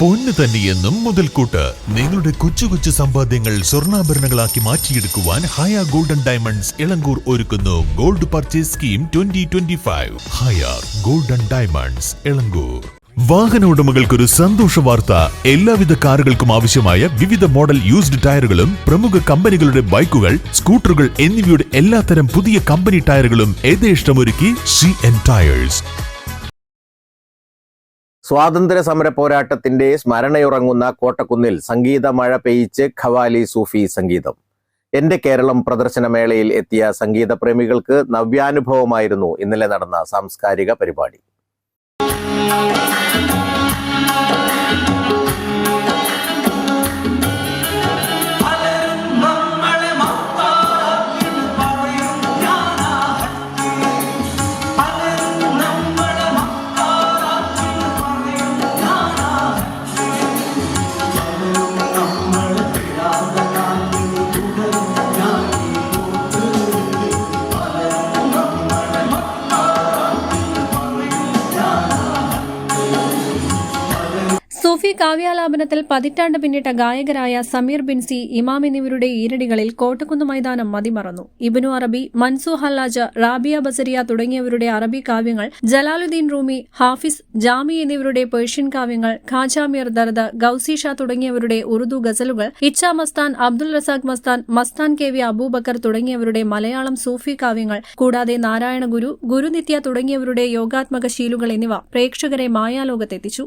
പൊന്ന് തന്നെയെന്നും മുതൽക്കൂട്ട്. നിങ്ങളുടെ കൊച്ചു കൊച്ചു സമ്പാദ്യങ്ങൾ സ്വർണാഭരണങ്ങളാക്കി മാറ്റിയെടുക്കുവാൻ ഹയ ഗോൾഡൻ ഡയമണ്ട്സ് ഇളങ്കൂർ ഒരുക്കുന്നു. Gold purchase scheme twenty twenty five ഹയ ഗോൾഡൻ ഡയമണ്ട്സ് ഇളങ്കൂർ. വാഹന ഉടമകൾക്കൊരു സന്തോഷ വാർത്ത. എല്ലാവിധ കാറുകൾക്കും ആവശ്യമായ വിവിധ മോഡൽ യൂസ്ഡ് ടയറുകളും പ്രമുഖ കമ്പനികളുടെ ബൈക്കുകൾ സ്കൂട്ടറുകൾ എന്നിവയുടെ എല്ലാത്തരം പുതിയ കമ്പനി ടയറുകളും യഥേഷ്ടമൊരുക്കി സി എൻ ടയേഴ്സ് സ്വാതന്ത്ര്യ സമര പോരാട്ടത്തിന്റെ സ്മരണയുറങ്ങുന്ന കോട്ടക്കുന്നിൽ സംഗീത മഴ പെയ്ച്ച് ഖവാലി സൂഫി സംഗീതം. എന്റെ കേരളം പ്രദർശനമേളയിൽ എത്തിയ സംഗീത പ്രേമികൾക്ക് നവ്യാനുഭവമായിരുന്നു ഇന്നലെ നടന്ന സാംസ്കാരിക പരിപാടി. സൂഫി കാവ്യാലാപനത്തിൽ പതിറ്റാണ്ട് പിന്നിട്ട ഗായകരായ സമീർ ബിൻസി ഇമാം എന്നിവരുടെ ഈരടികളിൽ കോട്ടക്കുന്ന് മൈതാനം മതിമറന്നു. ഇബനു അറബി മൻസു ഹല്ലാജ് റാബിയ ബസരിയ തുടങ്ങിയവരുടെ അറബി കാവ്യങ്ങൾ ജലാലുദ്ദീൻ റൂമി ഹാഫിസ് ജാമി എന്നിവരുടെ പേർഷ്യൻ കാവ്യങ്ങൾ ഖാജാമിർ ദർദ ഗൌസി ഷാ തുടങ്ങിയവരുടെ ഉറുദു ഗസലുകൾ ഇച്ച മസ്താൻ അബ്ദുൽ റസാഖ് മസ്താൻ മസ്താൻ കെ വി അബൂബക്കർ തുടങ്ങിയവരുടെ മലയാളം സൂഫി കാവ്യങ്ങൾ കൂടാതെ നാരായണ ഗുരു ഗുരുനിത്യ തുടങ്ങിയവരുടെ യോഗാത്മക ശീലുകൾ എന്നിവ പ്രേക്ഷകരെ മായാലോകത്തെത്തിച്ചു.